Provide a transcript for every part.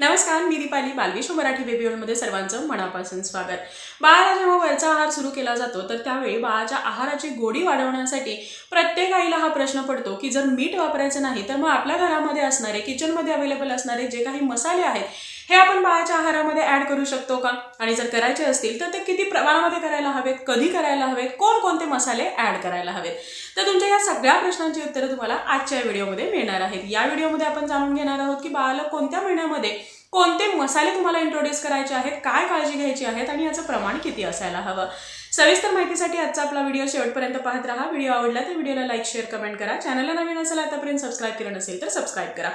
नमस्कार मी दीपाली बालविश्व मराठी बेबी मध्ये सर्वांचं मनापासून स्वागत. बाळाला जेव्हा वरचा आहार सुरू केला जातो तर त्यावेळी बाळाच्या आहाराची गोडी वाढवण्यासाठी प्रत्येक आईला हा प्रश्न पडतो की जर मीठ वापरायचं नाही तर मग आपल्या घरामध्ये असणारे किचनमध्ये अवेलेबल असणारे जे काही मसाले आहेत हे आपण बाळाच्या आहारामध्ये ऍड करू शकतो का? आणि जर करायचे असतील तर ते किती प्रमाणामध्ये करायला हवेत? कधी करायला हवेत? कोणकोणते मसाले ऍड करायला हवेत? तर तुमच्या या सगळ्या प्रश्नांची उत्तरं तुम्हाला आजच्या व्हिडिओमध्ये मिळणार आहेत. या व्हिडिओमध्ये आपण जाणून घेणार आहोत की बाळाला कोणत्या महिन्यामध्ये कोणते मसाले तुम्हाला इंट्रोड्यूस करायचे आहेत? काय काळजी घ्यायची आहेत? आणि याचं प्रमाण किती असायला हवं? सविस्तर माहितीसाठी आजचा आपला व्हिडिओ शेवटपर्यंत पाहत राहा. व्हिडिओ आवडला तर व्हिडिओला लाईक शेअर कमेंट करा. चॅनलला नवीन असेल आतापर्यंत सबस्क्राईब केलं नसेल तर सबस्क्राईब करा.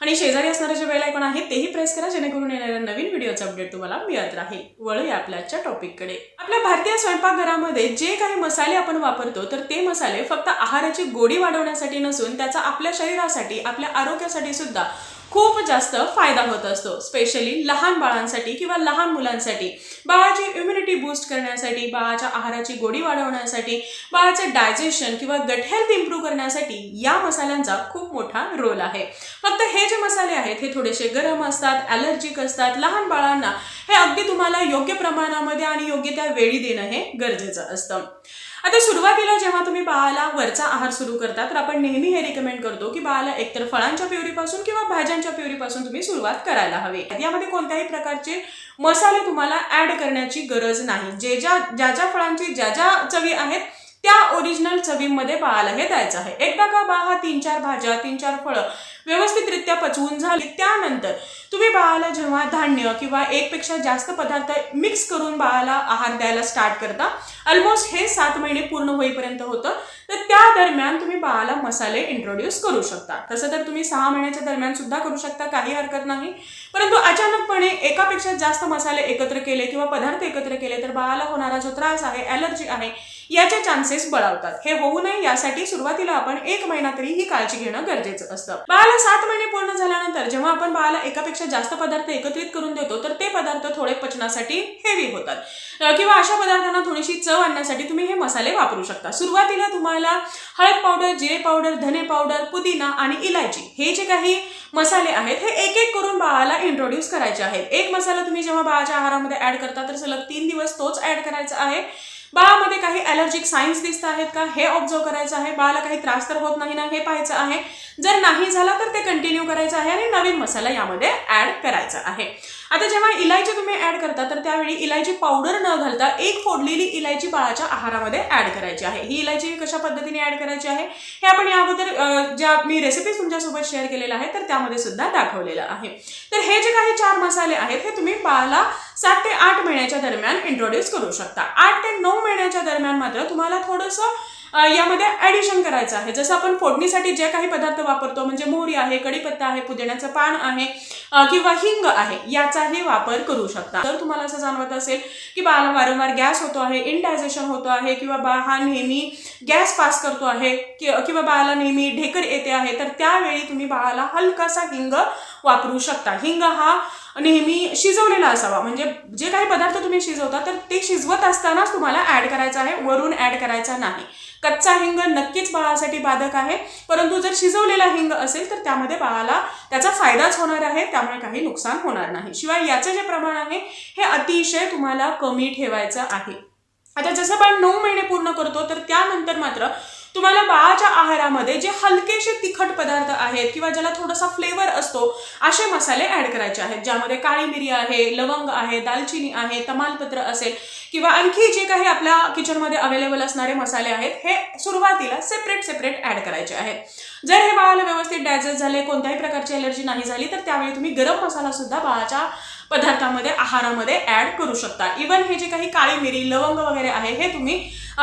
आणि शेजारी असणारे जे बेल आयकॉन आहे तेही प्रेस करा जेणेकरून येणाऱ्या नवीन व्हिडिओचा अपडेट तुम्हाला मिळत राहील. वळूया आपल्या आजच्या टॉपिककडे आपल्या भारतीय स्वयंपाकघरामध्ये जे काही मसाले आपण वापरतो तर ते मसाले फक्त आहाराची गोडी वाढवण्यासाठी नसून त्याचा आपल्या शरीरासाठी आपल्या आरोग्यासाठी सुद्धा खूप जास्त फायदा होत असतो स्पेशली लहान बाळांसाठी किंवा लहान मुलांसाठी. बाळाची इम्युनिटी बूस्ट करण्यासाठी बाळाच्या आहाराची गोडी वाढवण्यासाठी बाळाचे डायजेशन किंवा गट हेल्थ इम्प्रूव्ह करण्यासाठी या मसाल्यांचा खूप मोठा रोल आहे. फक्त हे जे मसाले आहेत हे थोडेसे गरम असतात ॲलर्जिक असतात लहान बाळांना हे अगदी तुम्हाला योग्य प्रमाणामध्ये आणि योग्य त्या वेळी देणं हे गरजेचं असतं. आता सुरुवातीला जेव्हा तुम्ही बाळाला वरचा आहार सुरू करता तर आपण नेहमी हे रिकमेंड करतो की बाळाला एकतर फळांच्या प्युरीपासून किंवा भाज्यांच्या प्युरीपासून तुम्ही सुरुवात करायला हवी. यामध्ये कोणत्याही प्रकारचे मसाले तुम्हाला ऍड करण्याची गरज नाही. जे ज्या ज्या ज्या फळांची ज्या ज्या चवी आहेत त्या ओरिजिनल चवीमध्ये बाळाला हे द्यायचं आहे. एकदा का बाळ हा तीन चार भाज्या तीन चार फळं व्यवस्थितरित्या पचवून झाली. त्यानंतर तुम्ही बाळाला जेव्हा धान्य किंवा एकपेक्षा जास्त पदार्थ मिक्स करून बाळाला आहार द्यायला स्टार्ट करता ऑलमोस्ट हे सात महिने पूर्ण होईपर्यंत होतं. तर त्या दरम्यान तुम्ही बाळाला मसाले इंट्रोड्यूस करू शकता. तसं तर तुम्ही सहा महिन्याच्या दरम्यान सुद्धा करू शकता काही हरकत नाही. परंतु अचानकपणे एकापेक्षा जास्त मसाले एकत्र केले किंवा पदार्थ एकत्र केले तर बाळाला होणारा जो त्रास आहे ॲलर्जी आहे याचे चान्सेस बळावतात. हे होऊ नये यासाठी सुरुवातीला आपण एक महिना तरी ही काळजी घेणं गरजेचं असतं. बाळाला सात महिने पूर्ण झाल्यानंतर जेव्हा आपण बाळाला एकापेक्षा जास्त पदार्थ एकत्रित करून देतो तर ते पदार्थ थोडे पचनासाठी हेवी होतात. किंवा अशा पदार्थांना थोडीशी चव आणण्यासाठी तुम्ही हे मसाले वापरू शकता. सुरुवातीला तुम्हाला हळद पावडर जिरे पावडर धने पावडर पुदिना आणि इलायची हे जे काही मसाले आहेत हे एक एक करून बाळाला इंट्रोड्यूस करायचे आहेत. एक मसाला तुम्ही जेव्हा बाळाच्या आहारामध्ये ऍड करता तर सलग तीन दिवस तोच ऍड करायचा आहे. बाळामध्ये काही ॲलर्जिक साईन्स दिसत आहेत का? हे ऑब्झर्व करायचं आहे. बाळाला काही त्रास तर होत नाही ना हे पाहायचं आहे. जर नाही झाला तर ते कंटिन्यू करायचं आहे आणि नवीन मसाला यामध्ये ॲड करायचा आहे. आता जेव्हा इलायची तुम्ही ॲड करता तर त्यावेळी इलायची पावडर न घालता एक फोडलेली इलायची बाळाच्या आहारामध्ये ॲड करायची आहे. ही इलायची कशा पद्धतीने ॲड करायची आहे? हे आपण या अगोदर ज्या मी रेसिपीज तुमच्यासोबत शेअर केलेल्या आहे तर त्यामध्ये सुद्धा दाखवलेलं आहे. तर हे जे काही चार मसाले आहेत हे तुम्ही बाळाला सात ते आठ महिन्याच्या दरम्यान इंट्रोड्यूस करू शकता. आठ ते नऊ महिन्याच्या दरम्यान मात्र तुम्हाला थोडंसं यामध्ये ॲडिशन करायचं आहे. जसं आपण फोडणीसाठी जे काही पदार्थ वापरतो म्हणजे मोहरी आहे कढीपत्ता आहे पुदिन्याचं पान आहे किंवा हिंग आहे याचाही वापर करू शकता. तर तुम्हाला असं जाणवत असेल की बाळाला वारंवार गॅस होतो आहे इनडायजेशन होतो आहे किंवा बाळ हा नेहमी गॅस पास करतो आहे किंवा बाळाला नेहमी ढेकर येते आहे तर त्यावेळी तुम्ही बाळाला हलकासा हिंग वापरू शकता. हिंग हा नेहमी शिजवलेला असावा. म्हणजे जे काही पदार्थ तुम्ही शिजवता तर ते शिजवत असतानाच तुम्हाला ऍड करायचं आहे. वरून ऍड करायचा नाही. कच्चा हिंग नक्कीच बाळासाठी बाधक आहे. परंतु जर शिजवलेला हिंग असेल तर त्यामध्ये बाळाला त्याचा फायदाच होणार आहे. त्यामुळे काही नुकसान होणार नाही. शिवाय याचं जे प्रमाण आहे हे अतिशय तुम्हाला कमी ठेवायचं आहे. आता जसं बाळ नऊ महिने पूर्ण करतो तर त्यानंतर मात्र तुम्हाला बाळाच्या आहारामध्ये जे हलकेसे तिखट पदार्थ आहेत किंवा ज्याला थोडासा फ्लेवर असतो असे मसाले ऍड करायचे आहेत. ज्यामध्ये काळी मिरी आहे लवंग आहे दालचिनी आहे तमालपत्र असेल किंवा आणखी जे काही आपल्या किचनमध्ये अवेलेबल असणारे मसाले आहेत हे सुरुवातीला सेपरेट सेपरेट ऍड करायचे आहेत. जर हे बाळाला व्यवस्थित डायजेस्ट झाले कोणत्याही प्रकारची एलर्जी नाही झाली तर त्यावेळी तुम्ही गरम मसाला सुद्धा बाळाच्या पदार्थामध्ये आहारामध्ये ऍड करू शकता. इवन हे जे काही काळी मिरी लवंग वगैरे आहे हे तुम्ही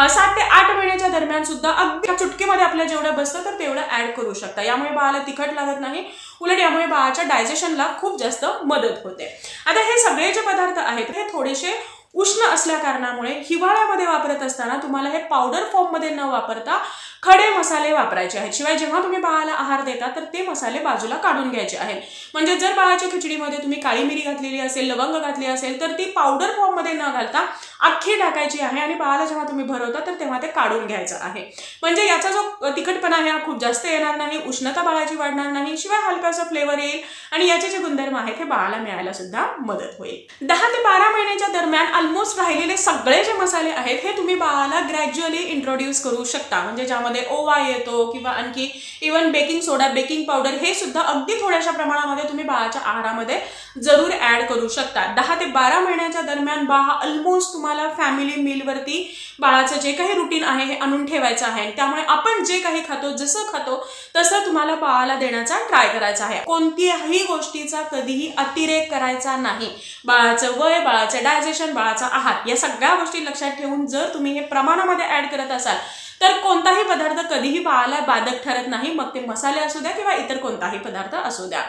सात ते आठ महिन्याच्या दरम्यान सुद्धा अगदी चुटकीमध्ये आपल्या जेवढं बसतं तर तेवढं ऍड करू शकता. यामुळे बाळाला तिखट लागत नाही. उलट यामुळे बाळाच्या डायजेशनला खूप जास्त मदत होते. आता हे सगळे जे पदार्थ आहेत हे थोडेसे उष्ण असल्या कारणामुळे हिवाळ्यामध्ये वापरत असताना तुम्हाला हे पावडर फॉर्ममध्ये न वापरता खडे मसाले वापरायचे आहेत. शिवाय जेव्हा तुम्ही बाळाला आहार देता तर ते मसाले बाजूला काढून घ्यायचे आहेत. म्हणजे जर बाळाच्या खिचडीमध्ये तुम्ही काळी मिरी घातलेली असेल लवंग घातली असेल तर ती पावडर फॉर्ममध्ये न घालता अख्खी टाकायची आहे आणि बाळाला जेव्हा तुम्ही भरवता तर तेव्हा ते काढून घ्यायचं आहे. म्हणजे याचा जो तिखटपणा आहे हा खूप जास्त येणार नाही उष्णता बाळाची वाढणार नाही शिवाय हलकासा फ्लेवर येईल आणि याचे जे गुणधर्म आहेत हे बाळाला मिळायला सुद्धा मदत होईल. दहा ते बारा महिन्याच्या दरम्यान ऑलमोस्ट राहिलेले सगळे जे मसाले आहेत हे तुम्ही बाळाला ग्रॅज्युअली इंट्रोड्यूस करू शकता. म्हणजे ज्यामध्ये ओवा येतो किंवा आणखी even baking soda baking powder हे सुद्धा अगदी थोड्याशा प्रमाणामध्ये तुम्ही बाळाच्या आहारामध्ये जरूर ऍड करू शकता. दहा ते बारा महिन्याच्या दरम्यान बाळ हा ऑलमोस्ट तुम्हाला फॅमिली मिलवरती बाळाचं जे काही रुटीन आहे हे आणून ठेवायचं आहे. त्यामुळे आपण जे काही खातो जसं खातो तसं तुम्हाला बाळाला देण्याचा ट्राय करायचा आहे. कोणत्याही गोष्टीचा कधीही अतिरेक करायचा नाही. बाळाचं वय बाळाचं डायजेशन बाळाचा आहार. या सगळ्या गोष्टी लक्षात ठेवून जर तुम्ही हे प्रमाणामध्ये ऍड करत असाल तर कोणताही पदार्थ कधीही बाळाला बाधक ठरत नाही. मग ते मसाले असू द्या किंवा इतर कोणताही पदार्थ असू द्या.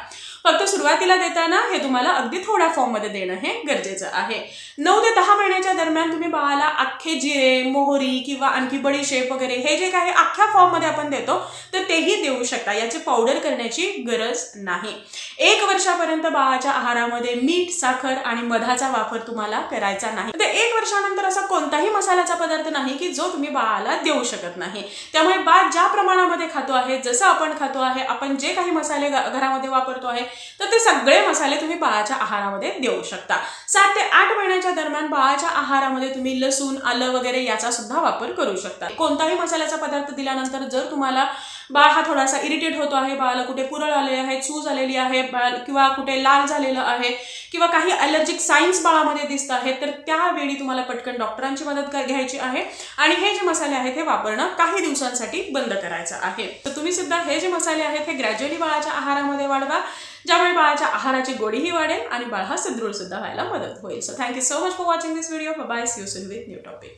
फक्त सुरुवातीला देताना हे तुम्हाला अगदी थोड्या फॉर्ममध्ये देणं हे गरजेचं आहे. नऊ ते दहा महिन्याच्या दरम्यान तुम्ही बाळाला अख्खे जिरे मोहरी किंवा आणखी बडीशेप वगैरे हे जे काही अख्ख्या फॉर्ममध्ये आपण देतो तर तेही देऊ शकता. याची पावडर करण्याची गरज नाही. एक वर्षापर्यंत बाळाच्या आहारामध्ये मीठ साखर आणि मधाचा वापर तुम्हाला करायचा नाही. तर एक वर्षानंतर असा कोणताही मसाल्याचा पदार्थ नाही की जो तुम्ही बाळाला देऊ शकत नाही. त्यामुळे बाळ ज्या प्रमाणामध्ये खातो आहे जसं आपण खातो आहे आपण जे काही मसाले घरामध्ये वापरतो आहे तर ते सगळे मसाले तुम्ही बाळाच्या आहारामध्ये देऊ शकता. सात ते आठ महिन्याच्या दरम्यान बाळाच्या आहारामध्ये तुम्ही लसूण आलं वगैरे याचा सुद्धा वापर करू शकता. कोणताही मसाल्याचा पदार्थ दिल्यानंतर जर तुम्हाला बाळ हा थोडासा इरिटेट होतो आहे बाळाला कुठे पुरळ आले आहे चूज आलेली आहे बाळ किंवा कुठे लाल झालेलं आहे किंवा काही अलर्जिक सायन्स बाळामध्ये दिसत आहेत तर त्यावेळी तुम्हाला पटकन डॉक्टरांची मदत घ्यायची आहे. आणि हे जे मसाले आहेत हे वापरणं काही दिवसांसाठी बंद करायचं आहे. तर तुम्ही सुद्धा हे जे मसाले आहेत हे ग्रॅज्युअली बाळाच्या आहारामध्ये वाढवा. ज्यामुळे बाळाच्या आहाराची गोडीही वाढेल आणि बाळ हा सुदृढ सुद्धा व्हायला मदत होईल. So thank you so much for watching this video bye see you soon with new topic